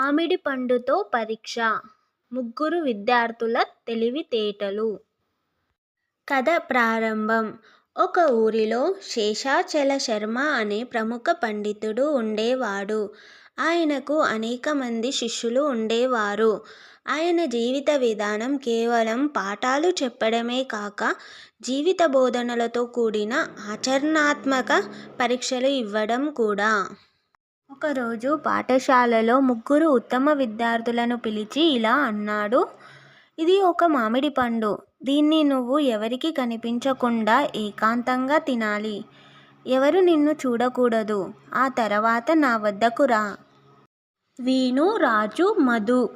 మామిడి పండుతో పరీక్ష. ముగ్గురు విద్యార్థుల తెలివితేటలు. కథ ప్రారంభం. ఒక ఊరిలో శేషాచల శర్మ అనే ప్రముఖ పండితుడు ఉండేవాడు. ఆయనకు అనేక మంది శిష్యులు ఉండేవారు. ఆయన జీవిత విధానం కేవలం పాఠాలు చెప్పడమే కాక జీవిత బోధనలతో కూడిన ఆచరణాత్మక పరీక్షలు ఇవ్వడం కూడా. ఒకరోజు పాఠశాలలో ముగ్గురు ఉత్తమ విద్యార్థులను పిలిచి ఇలా అన్నాడు. ఇది ఒక మామిడి పండు. దీన్ని నువ్వు ఎవరికి కనిపించకుండా ఏకాంతంగా తినాలి. ఎవరు నిన్ను చూడకూడదు. ఆ తర్వాత నా వద్దకు రా. వీణు రాజు మధు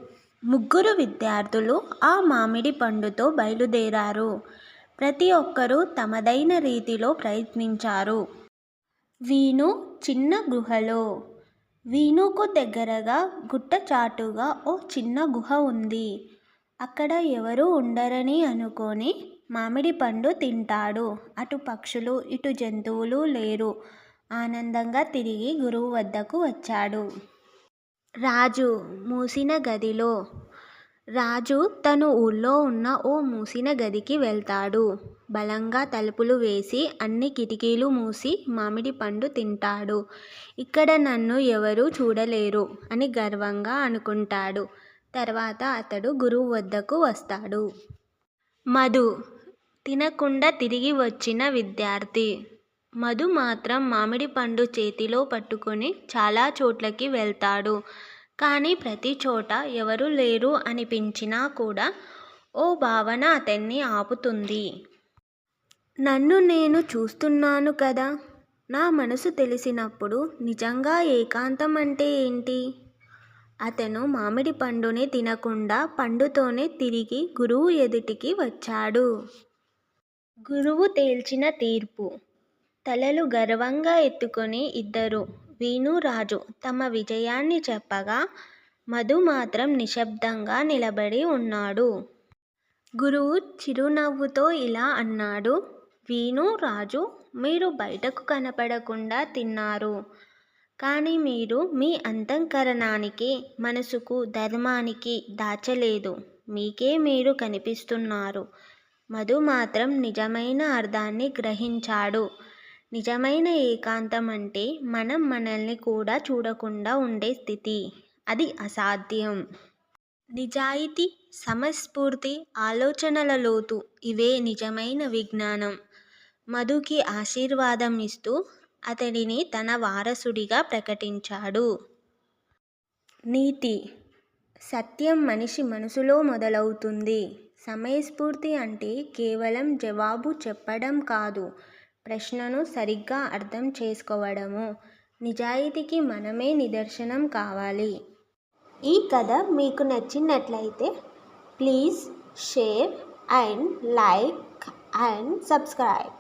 ముగ్గురు విద్యార్థులు ఆ మామిడి పండుతో బయలుదేరారు. ప్రతి ఒక్కరూ తమదైన రీతిలో ప్రయత్నించారు. వీణు చిన్న గుహలో వీణుకు దగ్గరగా గుట్టచాటుగా ఓ చిన్న గుహ ఉంది. అక్కడ ఎవరూ ఉండరని అనుకొని మామిడి పండు తింటాడు. అటు పక్షులు ఇటు జంతువులు లేరు. ఆనందంగా తిరిగి గురువు వద్దకు వచ్చాడు. రాజు మూసిన గదిలో రాజు తను ఊళ్ళో ఉన్న ఓ మూసిన గదికి వెళ్తాడు. బలంగా తలుపులు వేసి అన్ని కిటికీలు మూసి మామిడి పండు తింటాడు. ఇక్కడ నన్ను ఎవరూ చూడలేరు అని గర్వంగా అనుకుంటాడు. తర్వాత అతడు గురువు వద్దకు వస్తాడు. మధు తినకుండా తిరిగి వచ్చిన విద్యార్థి. మధు మాత్రం మామిడి పండు చేతిలో పట్టుకొని చాలా చోట్లకి వెళ్తాడు. కానీ ప్రతి చోట ఎవరూ లేరు అనిపించినా కూడా ఓ భావన అతన్ని ఆపుతుంది. నన్ను నేను చూస్తున్నాను కదా. నా మనసు తెలిసినప్పుడు నిజంగా ఏకాంతం అంటే ఏంటి? అతను మామిడి పండుని తినకుండా పండుతోనే తిరిగి గురువు ఎదుటికి వచ్చాడు. గురువు తేల్చిన తీర్పు. తలలు గర్వంగా ఎత్తుకొని ఇద్దరు వీణురాజు తమ విజయాన్ని చెప్పగా మధు మాత్రం నిశ్శబ్దంగా నిలబడి ఉన్నాడు. గురువు చిరునవ్వుతో ఇలా అన్నాడు వీణు రాజు మీరు బయటకు కనపడకుండా తిన్నారు. కానీ మీరు మీ అంతఃకరణానికి మనసుకు ధర్మానికి దాచలేదు. మీకే మీరు కనిపిస్తున్నారు. మధు మాత్రం నిజమైన అర్థాన్ని గ్రహించాడు. నిజమైన ఏకాంతం అంటే మనం మనల్ని కూడా చూడకుండా ఉండే స్థితి. అది అసాధ్యం. నిజాయితీ సమస్ఫూర్తి ఆలోచనల లోతు ఇవే నిజమైన విజ్ఞానం. మధుకి ఆశీర్వాదం ఇస్తూ అతడిని తన వారసుడిగా ప్రకటించాడు. నీతి. సత్యం మనిషి మనసులో మొదలవుతుంది. సమయస్ఫూర్తి అంటే కేవలం జవాబు చెప్పడం కాదు. ప్రశ్నను సరిగ్గా అర్థం చేసుకోవడము. నిజాయితీకి మనమే నిదర్శనం కావాలి. ఈ కథ మీకు నచ్చినట్లయితే please share and like and subscribe.